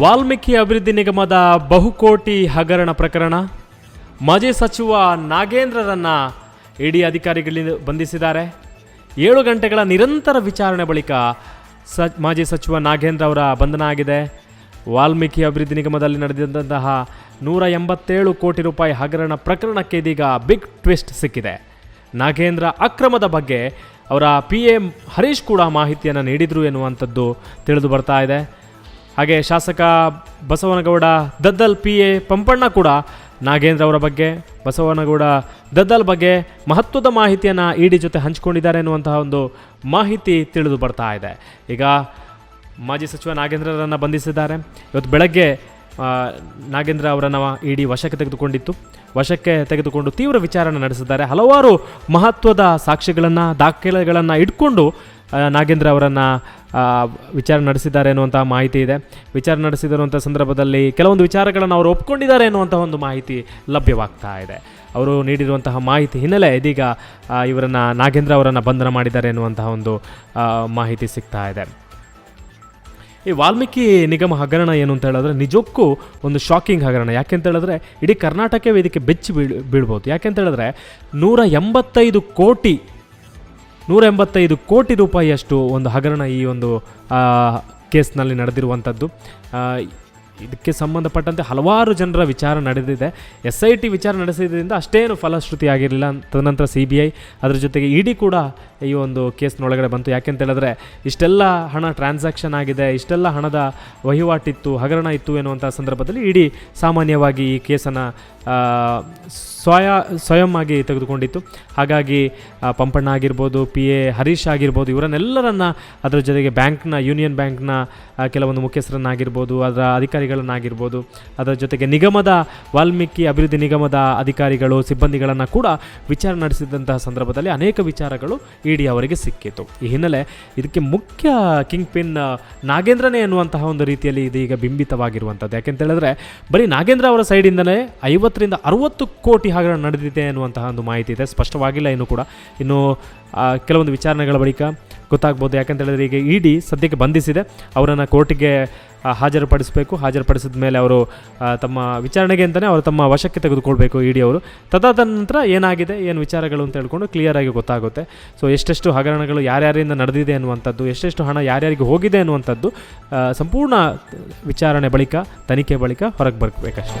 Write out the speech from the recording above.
ವಾಲ್ಮೀಕಿ ಅಭಿವೃದ್ಧಿ ನಿಗಮದ ಬಹುಕೋಟಿ ಹಗರಣ ಪ್ರಕರಣ. ಮಾಜಿ ಸಚಿವ ನಾಗೇಂದ್ರರನ್ನು ಇಡಿ ಅಧಿಕಾರಿಗಳಿಂದ ಬಂಧಿಸಿದ್ದಾರೆ. ಏಳು ಗಂಟೆಗಳ ನಿರಂತರ ವಿಚಾರಣೆ ಬಳಿಕ ಸ ಮಾಜಿ ಸಚಿವ ನಾಗೇಂದ್ರ ಅವರ ಬಂಧನ ಆಗಿದೆ. ವಾಲ್ಮೀಕಿ ಅಭಿವೃದ್ಧಿ ನಿಗಮದಲ್ಲಿ ನಡೆದಂತಹ ನೂರ ಎಂಬತ್ತೇಳು ಕೋಟಿ ರೂಪಾಯಿ ಹಗರಣ ಪ್ರಕರಣಕ್ಕೆ ಇದೀಗ ಬಿಗ್ ಟ್ವಿಸ್ಟ್ ಸಿಕ್ಕಿದೆ. ನಾಗೇಂದ್ರ ಅಕ್ರಮದ ಬಗ್ಗೆ ಅವರ ಪಿ ಎಂ ಹರೀಶ್ ಕೂಡ ಮಾಹಿತಿಯನ್ನು ನೀಡಿದರು ಎನ್ನುವಂಥದ್ದು ತಿಳಿದು ಬರ್ತಾ ಇದೆ. ಹಾಗೆ ಶಾಸಕ ಬಸವನಗೌಡ, ದದ್ದಲ್ ಪಿ. ಎ. ಪಂಪಣ್ಣ ಕೂಡ ನಾಗೇಂದ್ರ ಅವರ ಬಗ್ಗೆ, ಬಸವನಗೌಡ, ದದ್ದಲ್ ಬಗ್ಗೆ ಮಹತ್ವದ ಮಾಹಿತಿಯನ್ನು ಇಡಿ ಜೊತೆ ಹಂಚಿಕೊಂಡಿದ್ದಾರೆ ಎನ್ನುವಂತಹ ಒಂದು ಮಾಹಿತಿ ತಿಳಿದು ಬರ್ತಾ ಇದೆ. ಈಗ ಮಾಜಿ ಸಚಿವ ನಾಗೇಂದ್ರರನ್ನು ಬಂಧಿಸಿದ್ದಾರೆ. ಇವತ್ತು ಬೆಳಗ್ಗೆ ನಾಗೇಂದ್ರ ಅವರನ್ನು ಇಡಿ ವಶಕ್ಕೆ ತೆಗೆದುಕೊಂಡಿತ್ತು. ವಶಕ್ಕೆ ತೆಗೆದುಕೊಂಡು ತೀವ್ರ ವಿಚಾರಣೆ ನಡೆಸಿದ್ದಾರೆ. ಹಲವಾರು ಮಹತ್ವದ ಸಾಕ್ಷ್ಯಗಳನ್ನು, ದಾಖಲೆಗಳನ್ನು ಇಟ್ಕೊಂಡು ನಾಗೇಂದ್ರ ಅವರನ್ನು ವಿಚಾರ ನಡೆಸಿದ್ದಾರೆ ಅನ್ನುವಂಥ ಮಾಹಿತಿ ಇದೆ. ವಿಚಾರ ನಡೆಸಿದಂಥ ಸಂದರ್ಭದಲ್ಲಿ ಕೆಲವೊಂದು ವಿಚಾರಗಳನ್ನು ಅವರು ಒಪ್ಕೊಂಡಿದ್ದಾರೆ ಅನ್ನುವಂಥ ಒಂದು ಮಾಹಿತಿ ಲಭ್ಯವಾಗ್ತಾ ಇದೆ. ಅವರು ನೀಡಿರುವಂತಹ ಮಾಹಿತಿ ಹಿನ್ನೆಲೆ ಇದೀಗ ಇವರನ್ನು, ನಾಗೇಂದ್ರ ಅವರನ್ನು ಬಂಧನ ಮಾಡಿದ್ದಾರೆ ಎನ್ನುವಂತಹ ಒಂದು ಮಾಹಿತಿ ಸಿಗ್ತಾ ಇದೆ. ಈ ವಾಲ್ಮೀಕಿ ನಿಗಮ ಹಗರಣ ಏನು ಅಂತ ಹೇಳಿದ್ರೆ ನಿಜಕ್ಕೂ ಒಂದು ಶಾಕಿಂಗ್ ಹಗರಣ. ಯಾಕೆಂತ ಹೇಳಿದ್ರೆ ಇಡೀ ಕರ್ನಾಟಕವೇ ಇದಕ್ಕೆ ಬೆಚ್ಚಿ ಬೀಳ್, ಬೀಳ್ಬೋದು. ಯಾಕೆಂತ ಹೇಳಿದ್ರೆ ನೂರ ಎಂಬತ್ತೈದು ಕೋಟಿ ನೂರ ಎಂಬತ್ತೈದು ಕೋಟಿ ರೂಪಾಯಿಯಷ್ಟು ಒಂದು ಹಗರಣ ಈ ಒಂದು ಕೇಸ್ನಲ್ಲಿ ನಡೆದಿರುವಂಥದ್ದು. ಇದಕ್ಕೆ ಸಂಬಂಧಪಟ್ಟಂತೆ ಹಲವಾರು ಜನರ ವಿಚಾರ ನಡೆದಿದೆ. ಎಸ್ ಐ ಟಿ ವಿಚಾರ ನಡೆಸಿದ್ರಿಂದ ಅಷ್ಟೇನು ಫಲಶ್ರುತಿ ಆಗಿರಲಿಲ್ಲ ತದನಂತರ ಸಿ ಬಿ ಐ ಅದರ ಜೊತೆಗೆ ಇ ಕೂಡ ಈ ಒಂದು ಕೇಸ್ನೊಳಗಡೆ ಬಂತು. ಯಾಕೆಂತ ಹೇಳಿದ್ರೆ ಇಷ್ಟೆಲ್ಲ ಹಣ ಟ್ರಾನ್ಸಾಕ್ಷನ್ ಆಗಿದೆ, ಇಷ್ಟೆಲ್ಲ ಹಣದ ವಹಿವಾಟಿತ್ತು, ಹಗರಣ ಇತ್ತು ಎನ್ನುವಂಥ ಸಂದರ್ಭದಲ್ಲಿ ಇಡಿ ಸಾಮಾನ್ಯವಾಗಿ ಈ ಕೇಸನ್ನು ಸ್ವಯ, ಸ್ವಯಂ ಆಗಿ ತೆಗೆದುಕೊಂಡಿತ್ತು. ಹಾಗಾಗಿ ಪಂಪಣ್ಣ ಆಗಿರ್ಬೋದು ಪಿ ಎ ಹರೀಶ್ ಆಗಿರ್ಬೋದು, ಇವರನ್ನೆಲ್ಲರನ್ನ ಅದರ ಜೊತೆಗೆ ಬ್ಯಾಂಕ್ನ, ಯೂನಿಯನ್ ಬ್ಯಾಂಕ್ನ ಕೆಲವೊಂದು ಮುಖ್ಯಸ್ಥರನ್ನಾಗಿರ್ಬೋದು, ಅದರ ಅಧಿಕಾರಿಗಳನ್ನಾಗಿರ್ಬೋದು, ಅದರ ಜೊತೆಗೆ ನಿಗಮದ, ವಾಲ್ಮೀಕಿ ಅಭಿವೃದ್ಧಿ ನಿಗಮದ ಅಧಿಕಾರಿಗಳು, ಸಿಬ್ಬಂದಿಗಳನ್ನು ಕೂಡ ವಿಚಾರಣೆ ನಡೆಸಿದಂತಹ ಸಂದರ್ಭದಲ್ಲಿ ಅನೇಕ ವಿಚಾರಗಳು ಇಡಿ ಅವರಿಗೆ ಸಿಕ್ಕಿತು. ಈ ಹಿನ್ನೆಲೆ ಇದಕ್ಕೆ ಮುಖ್ಯ ಕಿಂಗ್ ಪಿನ್ ನಾಗೇಂದ್ರನೇ ಎನ್ನುವಂತಹ ಒಂದು ರೀತಿಯಲ್ಲಿ ಇದೀಗ ಬಿಂಬಿತವಾಗಿರುವಂಥದ್ದು. ಯಾಕೆಂತ ಹೇಳಿದ್ರೆ ಬರೀ ನಾಗೇಂದ್ರ ಅವರ ಸೈಡಿಂದಲೇ ಐವತ್ತರಿಂದ ಅರುವತ್ತು ಕೋಟಿ ಹಗರಣ ನಡೆದಿದೆ ಎನ್ನುವಂತಹ ಒಂದು ಮಾಹಿತಿ ಇದೆ. ಸ್ಪಷ್ಟವಾಗಿಲ್ಲ ಇನ್ನು ಕೂಡ. ಇನ್ನು ಕೆಲವೊಂದು ವಿಚಾರಣೆಗಳ ಬಳಿಕ ಗೊತ್ತಾಗ್ಬೋದು. ಯಾಕಂತ ಹೇಳಿದ್ರೆ ಈಗ ಇಡಿ ಸದ್ಯಕ್ಕೆ ಬಂಧಿಸಿದೆ. ಅವರನ್ನು ಕೋರ್ಟಿಗೆ ಹಾಜರುಪಡಿಸಬೇಕು. ಹಾಜರುಪಡಿಸಿದ ಮೇಲೆ ಅವರು ತಮ್ಮ ವಿಚಾರಣೆಗೆ ಅಂತಲೇ ಅವರು ತಮ್ಮ ವಶಕ್ಕೆ ತೆಗೆದುಕೊಳ್ಬೇಕು ಇಡಿ ಅವರು. ತದಾದ ನಂತರ ಏನಾಗಿದೆ? ಏನು ವಿಚಾರಗಳು ಅಂತ ಹೇಳ್ಕೊಂಡು ಕ್ಲಿಯರಾಗಿ ಗೊತ್ತಾಗುತ್ತೆ. ಸೊ ಎಷ್ಟೆಷ್ಟು ಹಗರಣಗಳು ಯಾರ್ಯಾರಿಂದ ನಡೆದಿದೆ ಅನ್ನುವಂಥದ್ದು, ಎಷ್ಟೆಷ್ಟು ಹಣ ಯಾರ್ಯಾರಿಗೆ ಹೋಗಿದೆ ಅನ್ನುವಂಥದ್ದು ಸಂಪೂರ್ಣ ವಿಚಾರಣೆ ಬಳಿಕ, ತನಿಖೆ ಬಳಿಕ ಹೊರಗೆ ಬರಬೇಕಷ್ಟೇ.